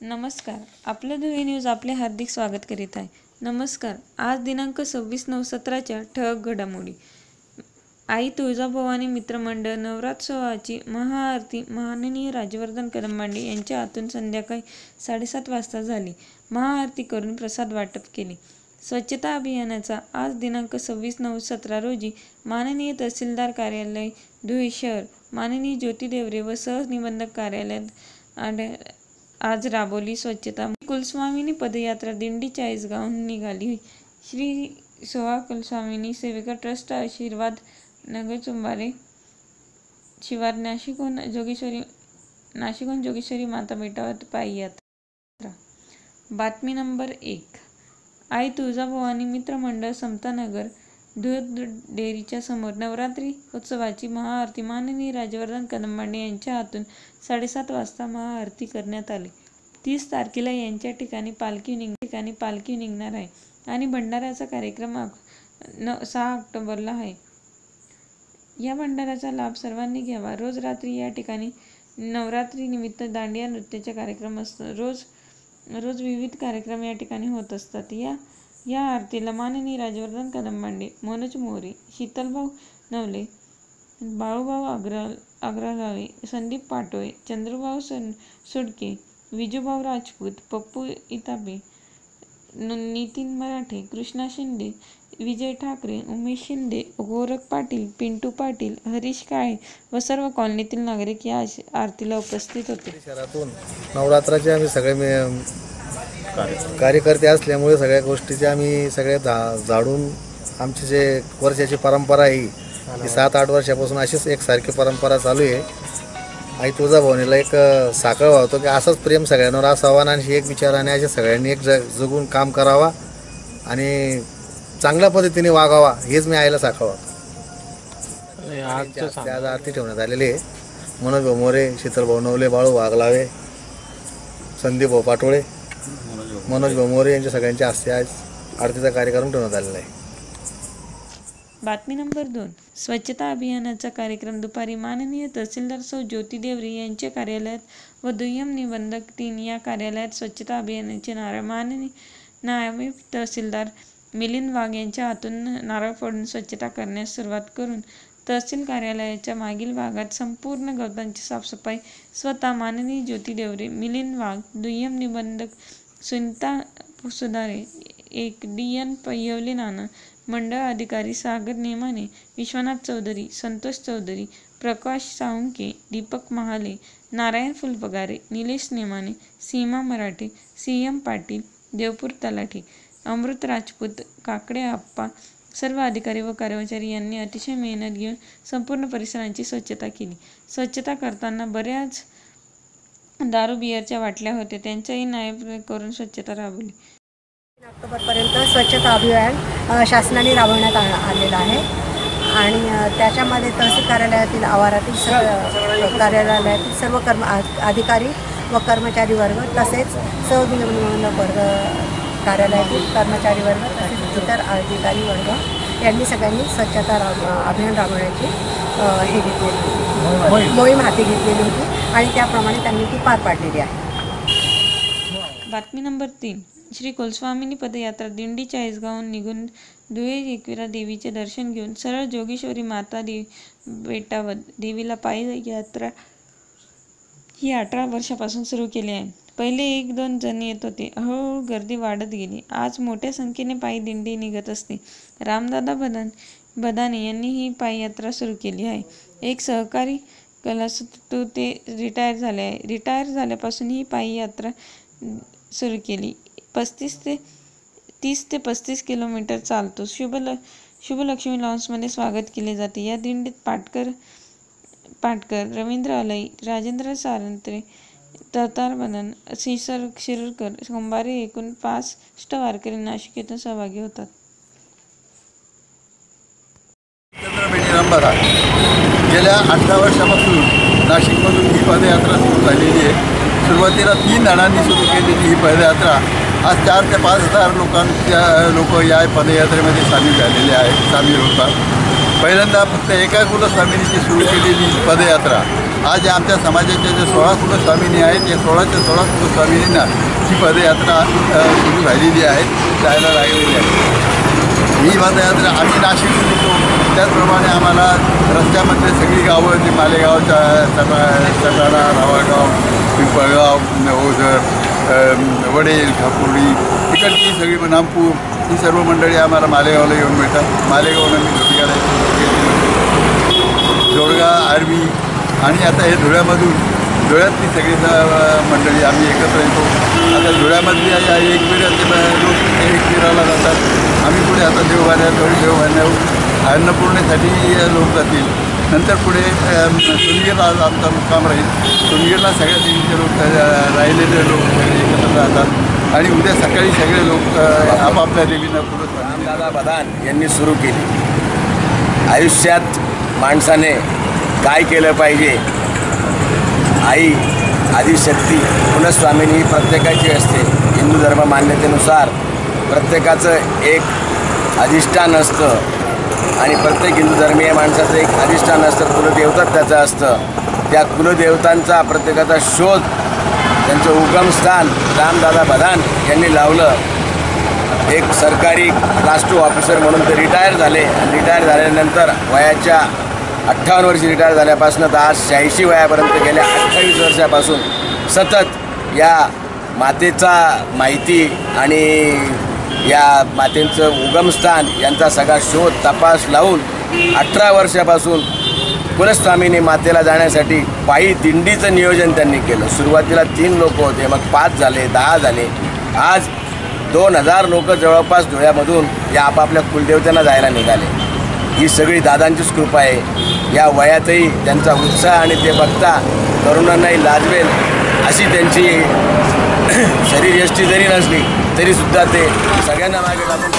नमस्कार. आपलं धुळे न्यूज आपले हार्दिक स्वागत करीत आहे. नमस्कार. आज दिनांक सव्वीस नऊ सतराच्या ठळक घडामोडी. आई तुळजाभवानी मित्रमंडळ नवरात्रोत्सवाची महाआरती माननीय राजवर्धन कदमबांडे यांच्या हातून संध्याकाळी साडेसात वाजता झाली. महाआरती करून प्रसाद वाटप केले. स्वच्छता अभियानाचा आज दिनांक सव्वीस नऊ सतरा रोजी माननीय तहसीलदार कार्यालय धुळे शहर माननीय ज्योती देवरे व सहनिबंधक कार्यालयात आढ- आज राबवली स्वच्छता कुलस्वामिनी पदयात्रा दिंडी चाळीसगावहून निघाली. श्री सोहा कुलस्वामिनी सेविका ट्रस्ट आशीर्वाद नगर चुंबारे शिवार नाशिकहून जोगेश्वरी नाशिकहून जोगेश्वरी माता बेटावर पायी यात्रा बातमी नंबर एक. आई तुळजाभवानी मित्रमंडळ समतानगर दूध डेअरीच्या समोर नवरात्री उत्सवाची महाआरती माननीय राजवर्धन कदमबांडे यांच्या हातून साडेसात वाजता महाआरती करण्यात आली. तीस तारखेला यांच्या ठिकाणी पालखी निघ ठिकाणी पालखी निघणार आहे आणि भंडाऱ्याचा कार्यक्रम न सहा ऑक्टोबरला आहे. या भंडाऱ्याचा लाभ सर्वांनी घ्यावा. रोज रात्री या ठिकाणी नवरात्रीनिमित्त दांडिया नृत्याचे कार्यक्रम असतो. रोज रोज विविध कार्यक्रम या ठिकाणी होत असतात. या या आरतीला माननीय राजवर्धन कदमांडे मनोज मोरे शीतलभाऊ नवले बाळूभाऊ अग्र अग्रगावे संदीप पाटोळे चंद्रभाऊ सन सुडके विजूभाऊ राजपूत पप्पू इताबे नितीन मराठे कृष्णा शिंदे विजय ठाकरे उमेश शिंदे गोरख पाटील पिंटू पाटील हरीश काळे व सर्व कॉलनीतील नागरिक या आरतीला उपस्थित होते. शहरातून नवरात्राचे आम्ही सगळे कार्यकर्ते. असल्यामुळे सगळ्या गोष्टीचे आम्ही सगळे झा झाडून आमची जे वर्षाची परंपरा आहे ही सात आठ वर्षापासून अशीच एक सारखी परंपरा चालू आहे. आई तुळजाभवानीला एक साखळ वाहतो की असंच प्रेम सगळ्यांवर असावा आणि एक विचाराने अशा सगळ्यांनी एक जगून काम करावा आणि चांगल्या पद्धतीने वागावा हेच मी आईला साखळ वाहतो. त्या- आज आरती ठेवण्यात आलेली आहे. मनोज भाऊ मोरे शीतलभाऊ नवले बाळू वाघलावे संदीप भाऊ पाटोळे. मनोज भाऊ यांच्या सगळ्यांच्या हस्ते आज आरतीचा कार्यक्रम ठेवण्यात आलेला आहे. बातमी नंबर दोन. स्वच्छता अभियानाचा कार्यक्रम दुपारी माननीय तहसीलदार सौ ज्योती देवरे यांच्या कार्यालयात व दुय्यम निबंधक तीन या कार्यालयात स्वच्छता अभियानाचे नारळ माननीय नायब तहसीलदार मिलिंद वाघ यांच्या हातून नारळ फोडून स्वच्छता करण्यास सुरुवात करून तहसील कार्यालयाच्या मागील भागात संपूर्ण गवतांची साफसफाई स्वतः माननीय ज्योती देवरे मिलिंद वाघ दुय्यम निबंधक सुनीता सुधारे एक डी एन पयवले नाना मंडळ अधिकारी सागर नेमाने विश्वनाथ चौधरी संतोष चौधरी प्रकाश साळुंके दीपक महाले नारायण फुलपगारे निलेश नेमाने सीमा मराठे सी एम पाटील देवपूर तलाठी अमृत राजपूत काकडे आप्पा सर्व अधिकारी व कर्मचारी यांनी अतिशय मेहनत घेऊन संपूर्ण परिसरांची स्वच्छता केली. स्वच्छता करताना बऱ्याच दारू बियरच्या बाटल्या होत्या. त्यांच्याही नायब करून स्वच्छता राबवली. ऑक्टोबरपर्यंत स्वच्छता अभियान शासनाने राबवण्यात आ- आलेलं आहे. आणि त्याच्यामध्ये तहसील कार्यालयातील आवारातील सर्व कार्यालयातील सर्व कर्म आ- अधिकारी व कर्मचारी वर्ग तसेच सहनियमन वर्ग कार्यालयातील कर्मचारी वर्ग तसेच इतर अधिकारी वर्ग यांनी सगळ्यांनी स्वच्छता राब अभियान राबवण्याची हे घेतलेली होती. मोहीम हाती घेतलेली होती. आणि त्याप्रमाणे त्यांनी ती पार पाडलेली आहे. बातमी नंबर तीन. श्री कुलस्वामिनी पदयात्रा दिंडी चाळीसगावहून निघून धुळे एकविरा देवीचे दर्शन घेऊन सरळ जोगेश्वरी माता देवी बेटावर देवीला पायी यात्रा ही अठरा वर्षापासून सुरू केली आहे. पहिले एक दोन जण येत होते. हळूहळू गर्दी वाढत गेली. आज मोठ्या संख्येने पायी दिंडी निघत असते. रामदादा बदान बदाने यांनी ही पायी यात्रा सुरू केली आहे. एक सहकारी कैलास टू ते रिटायर झाले आहे. रिटायर झाल्यापासून ही पायी यात्रा सुरू केली. पस्तीस ते तीस ते पस्तीस किलोमीटर चालतो. शुभल शुभलक्ष्मी लॉन्समध्ये स्वागत केले जाते. या दिंडीत पाटकर पाटकर रवींद्र अलई राजेंद्र सारंत्रे ततार बनन शिसर शिरूरकर सोमवारी एकूण पासष्ट वारकरी नाशिक येथून सहभागी होतात. गेल्या अठरा वर्षापासून नाशिकमधून ही पदयात्रा सुरू झालेली आहे. सुरुवातीला तीन जणांनी सुरू केलेली ही पदयात्रा. आज चार ते पाच हजार लोकांच्या लोक या पदयात्रेमध्ये सामील झालेले आहेत सामील होतात. पहिल्यांदा फक्त एका कुलस्वामिनीची सुरू केलेली पदयात्रा. आज आमच्या समाजाच्या जे सोळा कुलस्वामिनी आहेत या सोळाच्या सोळा कुलस्वामिनींना ही पदयात्रा सुरू झालेली आहे जायला लागलेली आहे. ही पदयात्रा आम्ही नाशिक येतो. त्याचप्रमाणे आम्हाला रस्त्यामधले सगळी गावं जी मालेगावच्या सटा सटाणा रावागाव पिंपळगाव ओझर वडेल खापुर्डी तिकडची सगळी नागपूर ही सर्व मंडळी आम्हाला मालेगावला येऊन मिळतात मालेगावला मी धुळ्याला जोडगा आर्वी आणि आता हे धुळ्यामधून धुळ्यातली सगळी मंडळी आम्ही एकत्र येतो. आता धुळ्यामधली या एक पिढ्याचे लोक एक पिराला जातात. आम्ही पुढे आता देवबाण्याजवळ देवबाण्यावर अन्नपूर्णेसाठी लोक जातील. नंतर पुढे अम, सुनगीरला आमचा मुक्काम राहील. सुनगीरला सगळ्या देवीचे लोक राहिलेले लोक सगळे एकत्र राहतात आणि उद्या सकाळी सगळे लोक आपापल्या देवींना पुढे रामदादा बदान यांनी सुरू केली. आयुष्यात माणसाने काय केलं पाहिजे? आई आदिशक्ती कुलस्वामिनी ही प्रत्येकाची असते. हिंदू धर्म मान्यतेनुसार प्रत्येकाचं एक अधिष्ठान असतं. आणि प्रत्येक हिंदू धर्मीय माणसाचं एक अधिष्ठान असतं. कुलदेवताच त्याचं असतं. त्या कुलदेवतांचा प्रत्येकाचा शोध त्यांचं उगमस्थान रामदादा बदान यांनी लावलं. एक सरकारी क्लास टू ऑफिसर म्हणून ते रिटायर झाले. आणि रिटायर झाल्यानंतर वयाच्या अठ्ठावन्न वर्षी रिटायर झाल्यापासून तर आज शहाऐंशी वयापर्यंत गेल्या अठ्ठावीस वर्षापासून सतत या मातेचा माहिती आणि या मातेचं उगमस्थान यांचा सगळा शोध तपास लावून अठरा वर्षापासून कुलस्वामीने मातेला जाण्यासाठी पायी दिंडीचं नियोजन त्यांनी केलं. सुरुवातीला तीन लोक होते मग पाच झाले दहा झाले. आज दोन हजार लोक जवळपास धुळ्यामधून या आपापल्या कुलदेवतांना जायला निघाले. ही सगळी दादांचीच कृपा आहे. या वयातही त्यांचा उत्साह आणि ते बघता तरुणांनाही लाजवेल अशी त्यांची शरीर यष्टी जरी नसली तरीसुद्धा ते सगळ्यांना मागे टाकून